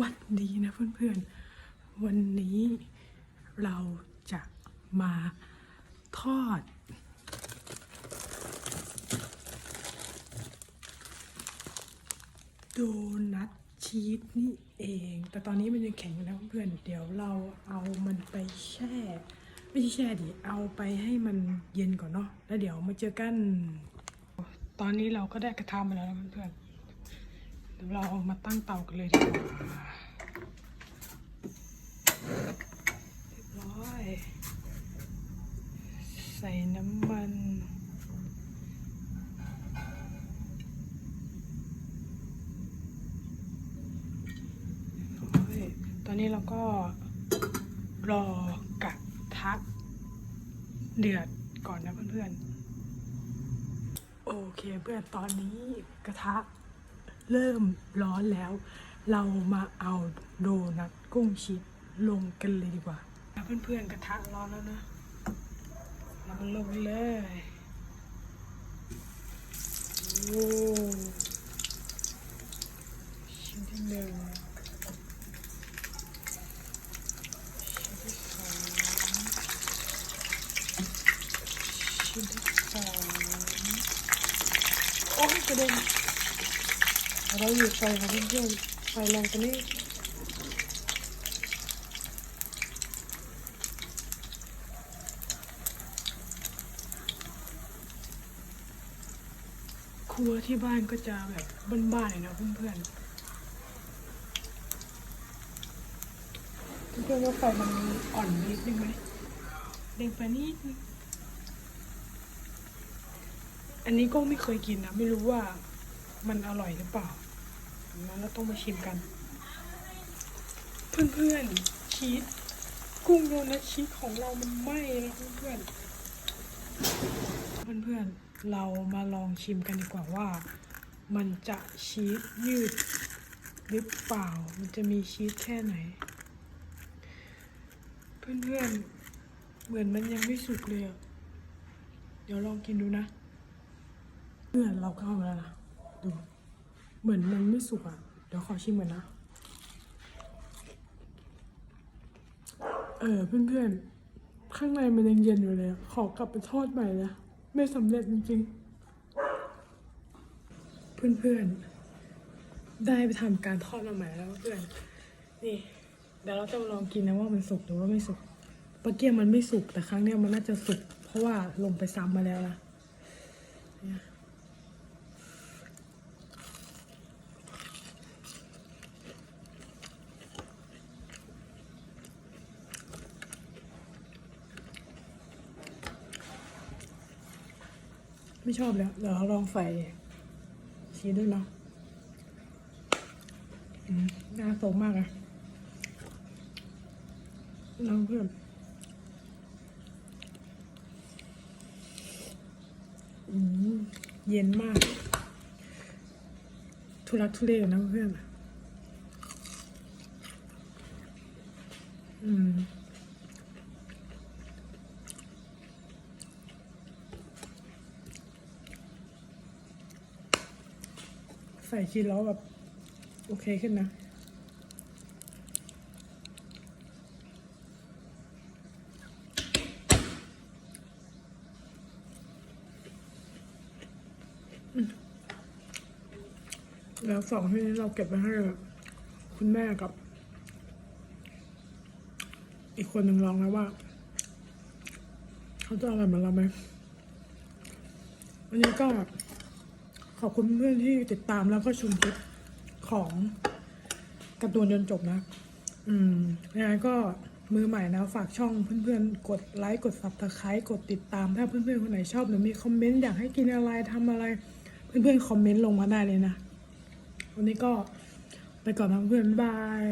วัสดีนะเพื่อนๆ วันนี้เราจะมาทอด โดนัทชีสนี่เอง แต่ตอนนี้มันยังแข็งนะเพื่อนเดี๋ยวเราเอามันไปแช่ ไม่ใช่แช่ดิ เอาไปให้มันเย็นก่อนเนาะแล้วเดี๋ยวมาเจอกัน ตอนนี้เราก็ได้กระทะมาแล้วนะเพื่อนๆ เดี๋ยวเราเอามาตั้งเตากันเลยดีกว่าเรียบร้อย ใส่น้ำมันตอนนี้เราก็รอกระทะเดือดก่อนนะเพื่อนๆ โอเคเพื่อนตอนนี้กระทะ เริ่มร้อนแล้ว เรามาเอาโดนัทกุ้งชีสลงกันเลยดีกว่าเพื่อนๆกระทะร้อนแล้วนะเรามาลงเลยโอ้ชิ้นที่หนึ่งชิ้นที่สองชิ้นที่สามโอ้ยกระเด็น เราอยู่ไฟค่ะเพื่อนๆไฟแรงกันนี่ครัวที่บ้านก็จะแบบบ้านๆเลยนะเพื่อนๆเพื่อนว่าไฟมันอ่อนนิดนึงไหมเด้งไปนิดนึงอันนี้ก็ไม่เคยกินนะ ไม่รู้ว่ามันอร่อยหรือเปล่า งั้นเราต้องมาชิมกัน เพื่อนๆชีสกุ้งโดนัทชีสของเรามันไหม้แล้วเพื่อนๆเพื่อนๆเรามาลองชิมกันดีกว่าว่า มันจะชีสยืดหรือเปล่า มันจะมีชีสแค่ไหน เพื่อนๆ เหมือนมันยังไม่สุกเลยเดี๋ยวลองกินดูนะ เพื่อนเราเข้ามาแล้วนะ ดู เหมือนมันไม่สุกอะ เดี๋ยวขอชิมก่อนนะ เออเพื่อนๆ ข้างในมันยังเย็นอยู่เลยอะขอกลับไปทอดใหม่นะ ไม่สำเร็จจริงๆ เพื่อนๆ ได้ไปทำการทอดมาใหม่แล้วเพื่อน นี่เดี๋ยวเราจะลองกินนะว่ามันสุกหรือว่าไม่สุกปลาเกี๊ยวมันไม่สุกแต่ครั้งเนี้ยมันน่าจะสุกเพราะว่าลงไปซ้ำมาแล้วนะ ไม่ชอบแล้วเดี๋ยวเราลองใส่ชีสด้วยเนาะน่าสมมากอะน้องเพื่อนเย็นมาก ทุลักทุเลนะเพื่อนอืม ใส่ชีสแล้วแบบ โอเคขึ้นนะ แล้วสองที่นี้เราเก็บไว้ให้คุณแม่กับ อีกคนหนึ่งลองแล้วว่า เขาจะอร่อยเหมือนเราไหมวันนี้ก็ ขอบคุณเพื่อนที่ติดตามแล้วก็ชมคลิปของการ์ตูนจนจบนะ อืมยังไงก็มือใหม่นะ ฝากช่องเพื่อนๆ กดไลค์ กดซับสไครต์กดติดตาม ถ้าเพื่อนๆ คนไหนชอบหรือมีคอมเมนต์อยากให้กินอะไรทำอะไร เพื่อนๆ คอมเมนต์ลงมาได้เลยนะ วันนี้ก็ไปก่อนนะเพื่อนบ๊ายบาย